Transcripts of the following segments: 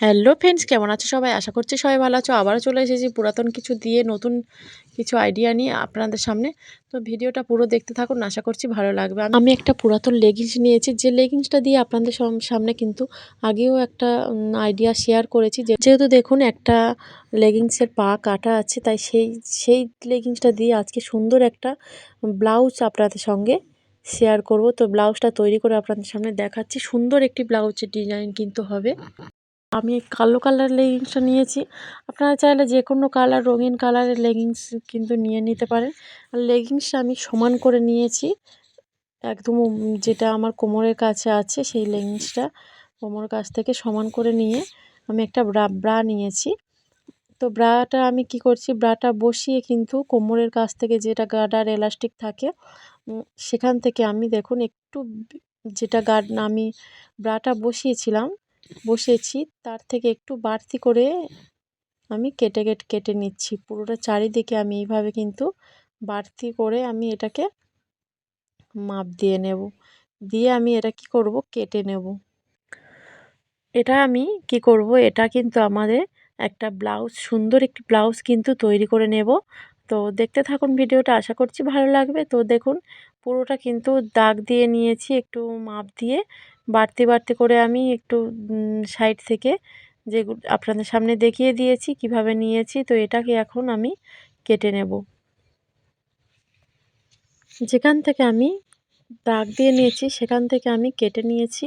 Hello friends কেমন আছো সবাই? আশা করছি সবাই ভালো আছো। আবারও চলে এসেছি পুরাতন কিছু দিয়ে নতুন কিছু আইডিয়া নিয়ে আপনাদের সামনে। তো ভিডিওটা পুরো দেখতে থাকুন, আশা করছি ভালো লাগবে। আমি একটা পুরাতন লেগিংস নিয়েছি। যে লেগিংসটা দিয়ে আপনাদের সামনে কিন্তু আগেও একটা আইডিয়া শেয়ার করেছি। যেহেতু দেখুন একটা লেগিংসের পা কাটা আছে, তাই সেই সেই লেগিংসটা দিয়ে আজকে সুন্দর একটা ব্লাউজ আপনাদের সঙ্গে শেয়ার করব। তো ব্লাউজটা তৈরি করে আপনাদের সামনে দেখাচ্ছি। সুন্দর একটি ব্লাউজের ডিজাইন কিন্তু হবে। আমি কালো কালার লেগিংসটা নিয়েছি। আপনারা চাইলে যে কোনো কালার, রঙিন কালারের লেগিংস কিন্তু নিয়ে নিতে পারেন। আর লেগিংসটা আমি সমান করে নিয়েছি। একদম যেটা আমার কোমরের কাছে আছে, সেই লেগিংসটা কোমরের কাছ থেকে সমান করে নিয়ে আমি একটা ব্রা ব্রা নিয়েছি। তো ব্রাটা আমি কি করছি, ব্রাটা বসিয়ে কিন্তু কোমরের কাছ থেকে যেটা গার্ডার এলাস্টিক থাকে সেখান থেকে আমি দেখুন একটু যেটা গার্ড, আমি ব্রাটা বসিয়েছিলাম বসিয়েছি তার থেকে একটু বাড়তি করে আমি কেটে কেটে কেটে নিচ্ছি। পুরোটা চারিদিকে আমি এইভাবে কিন্তু বাড়তি করে আমি এটাকে মাপ দিয়ে নেব। দিয়ে আমি এটা কি করব? কেটে নেব। এটা আমি কি করব? এটা কিন্তু আমাদের একটা ব্লাউজ, সুন্দর একটি ব্লাউজ কিন্তু তৈরি করে নেব। তো দেখতে থাকুন ভিডিওটা, আশা করছি ভালো লাগবে। তো দেখুন, পুরোটা কিন্তু দাগ দিয়ে নিয়েছি, একটু মাপ দিয়ে। বাড়তি বাড়তি করে আমি একটু সাইড থেকে যে আপনাদের সামনে দেখিয়ে দিয়েছি, কীভাবে নিয়েছি, তো এটাকে এখন আমি কেটে নেব। যেখান থেকে আমি দাগ দিয়ে নিয়েছি, সেখান থেকে আমি কেটে নিয়েছি।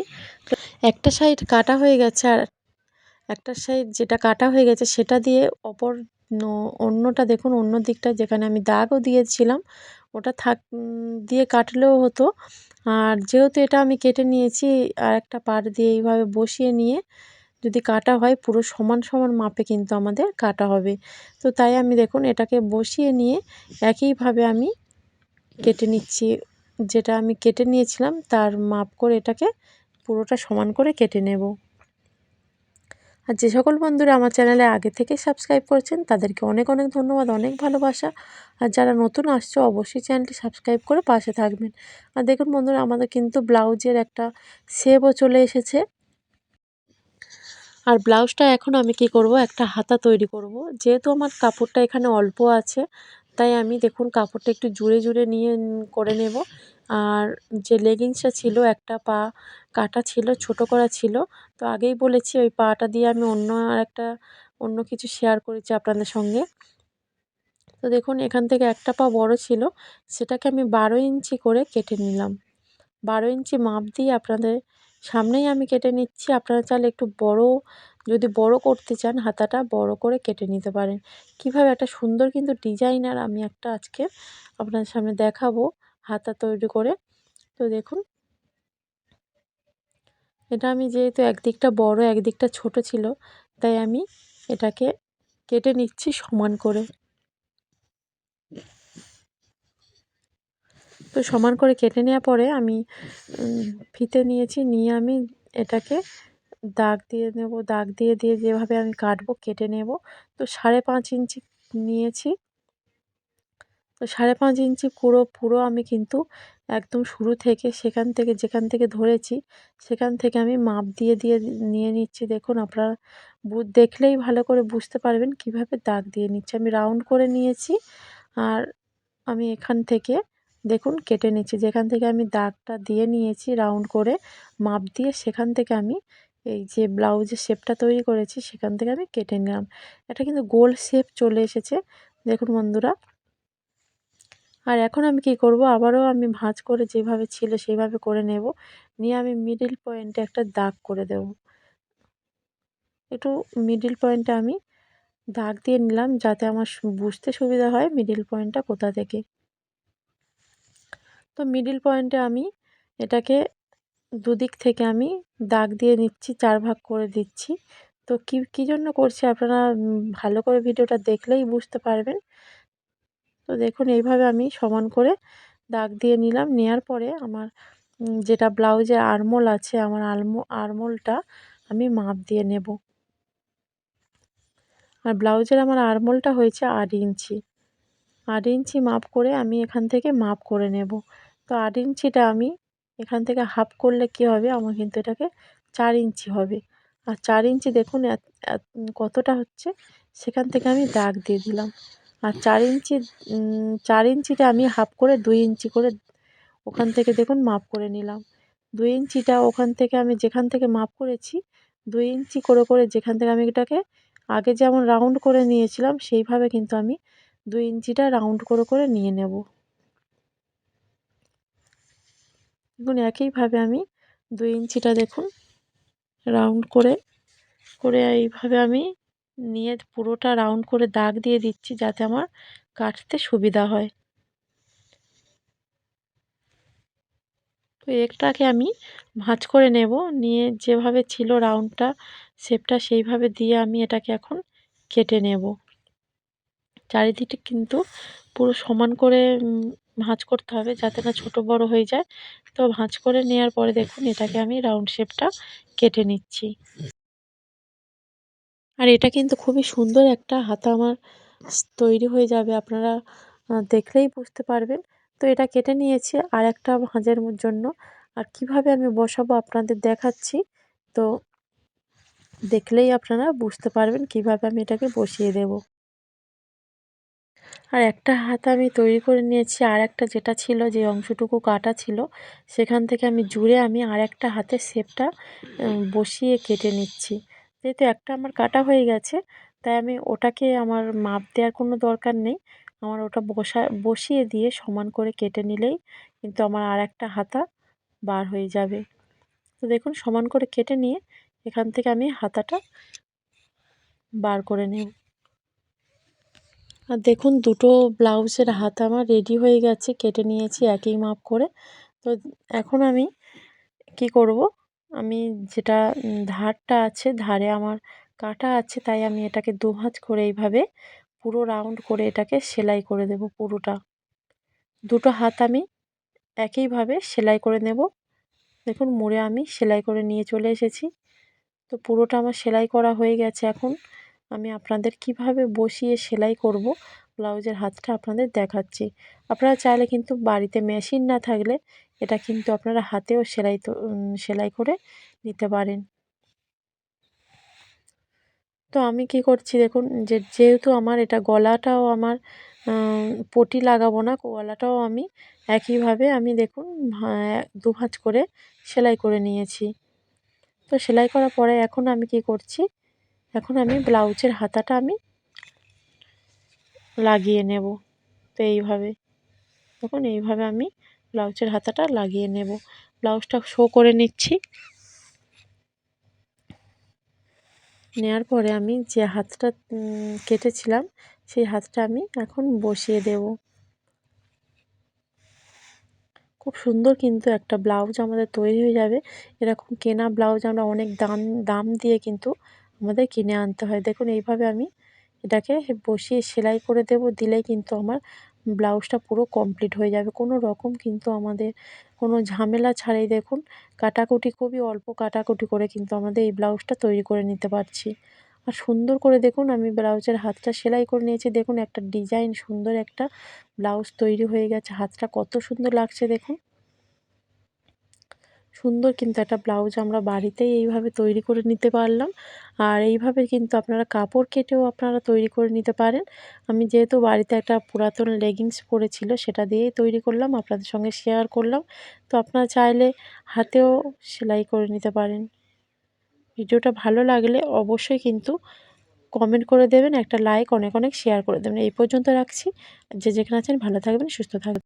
তো একটা সাইড কাটা হয়ে গেছে, আর একটা সাইড যেটা কাটা হয়ে গেছে, সেটা দিয়ে অপর, অন্যটা দেখুন, অন্য দিকটা যেখানে আমি দাগও দিয়েছিলাম ওটা থাক, দিয়ে কাটলেও হতো। আর যেহেতু এটা আমি কেটে নিয়েছি, আর একটা পার দিয়ে এইভাবে বসিয়ে নিয়ে যদি কাটা হয়, পুরো সমান সমান মাপে কিন্তু আমাদের কাটা হবে। তো তাই আমি দেখুন, এটাকে বসিয়ে নিয়ে একইভাবে আমি কেটে নিচ্ছি। যেটা আমি কেটে নিয়েছিলাম, তার মাপ করে এটাকে পুরোটা সমান করে কেটে নেব। আর যে সকল বন্ধুরা আমার চ্যানেলে আগে থেকে সাবস্ক্রাইব করেছেন, তাদেরকে অনেক অনেক ধন্যবাদ, অনেক ভালোবাসা। আর যারা নতুন আসছে, অবশ্যই চ্যানেলটি সাবস্ক্রাইব করে পাশে থাকবেন। আর দেখুন বন্ধুরা, আমাদের কিন্তু ব্লাউজের একটা শেপও চলে এসেছে। আর ব্লাউজটা এখন আমি কি করব, একটা হাতা তৈরি করব। যেহেতু আমার কাপড়টা এখানে অল্প আছে তাই আমি দেখুন কাপড়টা একটু জুড়ে জুড়ে নিয়ে করে নেব। আর যে লেগিংসটা ছিল, একটা পা কাটা ছিল, ছোট করা ছিল, তো আগেই বলেছি ওই পাটা দিয়ে আমি অন্য আর একটা, অন্য কিছু শেয়ার করেছি আপনাদের সঙ্গে। তো দেখুন, এখান থেকে একটা পা বড় ছিল, সেটাকে আমি বারো ইঞ্চি করে কেটে নিলাম। বারো ইঞ্চি মাপ দিয়ে আপনাদের সামনেই আমি কেটে নিচ্ছি। আপনারা চাইলে একটু বড় যদি বড় করতে চান, হাতাটা বড় করে কেটে নিতে পারেন। কীভাবে? একটা সুন্দর কিন্তু ডিজাইনার আমি একটা আজকে আপনাদের সামনে দেখাবো হাতা তৈরি করে। তো দেখুন। এটা আমি যেহেতু একদিকটা বড়, একদিকটা ছোট ছিল, তাই আমি এটাকে কেটে নিচ্ছি সমান করে। তো সমান করে কেটে নেওয়ার পরে আমি ফিতে নিয়েছি, নিয়ে আমি এটাকে দাগ দিয়ে নেব, দাগ দিয়ে দিয়ে যেভাবে আমি কাটবো কেটে নেব। তো সাড়ে পাঁচ ইঞ্চি নিয়েছি। তো সাড়ে পাঁচ ইঞ্চি পুরো পুরো আমি কিন্তু একদম শুরু থেকে সেখান থেকে, যেখান থেকে ধরেছি, সেখান থেকে আমি মাপ দিয়ে দিয়ে নিয়ে নিচ্ছি। দেখুন, আপনারা দেখলেই ভালো করে বুঝতে পারবেন কীভাবে দাগ দিয়ে নিচ্ছি। আমি রাউন্ড করে নিয়েছি আর আমি এখান থেকে দেখুন কেটে নিচ্ছি। যেখান থেকে আমি দাগটা দিয়ে নিয়েছি রাউন্ড করে মাপ দিয়ে, সেখান থেকে আমি এই যে ব্লাউজের শেপটা তৈরি করেছি সেখান থেকে আমি কেটে নিলাম। এটা কিন্তু গোল শেপ চলে এসেছে, দেখুন বন্ধুরা। আর এখন আমি কি করব? আবারও আমি ভাঁজ করে যেভাবে ছিল সেইভাবে করে নেব। নিয়ে আমি মিডিল পয়েন্টে একটা দাগ করে দেব। একটু মিডিল পয়েন্টে আমি দাগ দিয়ে নিলাম যাতে আমার বুঝতে সুবিধা হয় মিডিল পয়েন্টটা কোথা থেকে। তো মিডিল পয়েন্টে আমি এটাকে দুদিক থেকে আমি দাগ দিয়ে নিচ্ছি, চার ভাগ করে দিচ্ছি। তো কী কী জন্য করছি আপনারা ভালো করে ভিডিওটা দেখলেই বুঝতে পারবেন। তো দেখুন, এইভাবে আমি সমান করে দাগ দিয়ে নিলাম। নেওয়ার পরে আমার যেটা ব্লাউজের আরমোল আছে, আমার আলমো, আরমোলটা আমি মাপ দিয়ে নেব। আর ব্লাউজের আমার আরমোলটা হয়েছে আট ইঞ্চি। আট ইঞ্চি মাপ করে আমি এখান থেকে মাপ করে নেব। তো আট ইঞ্চিটা আমি এখান থেকে হাফ করলে কি হবে? আমার কিন্তু এটাকে চার ইঞ্চি হবে। আর চার ইঞ্চি দেখুন কতটা হচ্ছে? সেখান থেকে আমি দাগ দিয়ে দিলাম। আর চার ইঞ্চি চার ইঞ্চিটা আমি হাফ করে দুই ইঞ্চি করে ওখান থেকে দেখুন মাপ করে নিলাম। দুই ইঞ্চিটা ওখান থেকে আমি যেখান থেকে মাপ করেছি, দুই ইঞ্চি করে করে যেখান থেকে আমি এটাকে আগে যেমন রাউন্ড করে নিয়েছিলাম, সেইভাবে কিন্তু আমি দুই ইঞ্চিটা রাউন্ড করে করে নিয়ে নেব। দেখুন একইভাবে আমি দুই ইঞ্চিটা দেখুন রাউন্ড করে করে এইভাবে আমি নিয়ে পুরোটা রাউন্ড করে দাগ দিয়ে দিচ্ছি যাতে আমার কাটতে সুবিধা হয়। তো একটাকে আমি ভাঁজ করে নেব, নিয়ে যেভাবে ছিল রাউন্ডটা শেপটা সেইভাবে দিয়ে আমি এটাকে এখন কেটে নেব। চারিদিকে কিন্তু পুরো সমান করে ভাঁজ করতে হবে যাতে না ছোট বড় হয়ে যায়। তো ভাঁজ করে নেওয়ার পরে দেখুন, এটাকে আমি রাউন্ড শেপটা কেটে নিচ্ছি। আর এটা কিন্তু খুবই সুন্দর একটা হাতা আমার তৈরি হয়ে যাবে, আপনারা দেখলেই বুঝতে পারবেন। তো এটা কেটে নিয়েছি আর একটা ভাঁজের জন্য। আর কীভাবে আমি বসাবো আপনাদের দেখাচ্ছি। তো দেখলেই আপনারা বুঝতে পারবেন কীভাবে আমি এটাকে বসিয়ে দেব। আর একটা হাত আমি তৈরি করে নিয়েছি, আর একটা যেটা ছিল যে অংশটুকু কাটা ছিল, সেখান থেকে আমি জুড়ে আমি আর একটা হাতের শেপটা বসিয়ে কেটে নিচ্ছি। যেহেতু একটা আমার কাটা হয়ে গেছে, তাই আমি ওটাকে আমার মাপ দেওয়ার কোনো দরকার নেই। আমার ওটা বসা, বসিয়ে দিয়ে সমান করে কেটে নিলেই কিন্তু আমার আর একটা হাতা বার হয়ে যাবে। তো দেখুন, সমান করে কেটে নিয়ে এখান থেকে আমি হাতাটা বার করে নেব। দেখুন, দুটো ব্লাউজের হাত আমার রেডি হয়ে গেছে, কেটে নিয়েছি একই মাপ করে। তো এখন আমি কি করব? আমি যেটা ধারটা আছে, ধারে আমার কাটা আছে, তাই আমি এটাকে দু ভাঁজ করে এইভাবে পুরো রাউন্ড করে এটাকে সেলাই করে দেব পুরোটা। দুটো হাত আমি একইভাবে সেলাই করে নেব। দেখুন, মুড়ে আমি সেলাই করে নিয়ে চলে এসেছি। তো পুরোটা আমার সেলাই করা হয়ে গেছে এখন। আমি আপনাদের কীভাবে বসিয়ে সেলাই করব? ব্লাউজের হাতটা আপনাদের দেখাচ্ছি। আপনারা চাইলে কিন্তু বাড়িতে মেশিন না থাকলে এটা কিন্তু আপনারা হাতেও সেলাই তো সেলাই করে নিতে পারেন। তো আমি কি করছি দেখুন, যে যেহেতু আমার এটা গলাটাও আমার পটি লাগাবো না, গলাটাও আমি একইভাবে আমি দেখুন দু ভাঁজ করে সেলাই করে নিয়েছি। তো সেলাই করার পরে এখন আমি কি করছি এখন আমি ব্লাউজের হাতাটা আমি লাগিয়ে নেব। তো এইভাবে, দেখুন এইভাবে আমি ব্লাউজের হাতাটা লাগিয়ে নেব। ব্লাউজটা শো করে নিচ্ছি। নেওয়ার পরে আমি যে হাতটা কেটেছিলাম, সেই হাতটা আমি এখন বসিয়ে দেব। খুব সুন্দর কিন্তু একটা ব্লাউজ আমাদের তৈরি হয়ে যাবে। এরকম কেনা ব্লাউজ আমরা অনেক দাম দাম দিয়ে কিন্তু আমাদের কিনে আনতে হয়। দেখুন, এইভাবে আমি এটাকে বসিয়ে সেলাই করে দেব। দিলেই কিন্তু আমার ব্লাউজটা পুরো কমপ্লিট হয়ে যাবে। কোনো রকম কিন্তু আমাদের কোনো ঝামেলা ছাড়াই দেখুন, কাটাকুটি, খুবই অল্প কাটাকুটি করে কিন্তু আমাদের এই ব্লাউজটা তৈরি করে নিতে পারছি। আর সুন্দর করে দেখুন, আমি ব্লাউজের হাতটা সেলাই করে নিয়েছি। দেখুন, একটা ডিজাইন সুন্দর একটা ব্লাউজ তৈরি হয়ে গেছে। হাতটা কত সুন্দর লাগছে দেখুন। সুন্দর কিন্তু একটা ব্লাউজ আমরা বাড়িতেই এইভাবে তৈরি করে নিতে পারলাম। আর এইভাবে কিন্তু আপনারা কাপড় কেটেও আপনারা তৈরি করে নিতে পারেন। আমি যেহেতু বাড়িতে একটা পুরাতন লেগিংস পরেছিল, সেটা দিয়েই তৈরি করলাম, আপনাদের সঙ্গে শেয়ার করলাম। তো আপনারা চাইলে হাতেও সেলাই করে নিতে পারেন। ভিডিওটা ভালো লাগলে অবশ্যই কিন্তু কমেন্ট করে দেবেন, একটা লাইক অনেক অনেক শেয়ার করে দেবেন। এই পর্যন্ত রাখছি। যে যেখানে আছেন ভালো থাকবেন, সুস্থ থাকবেন।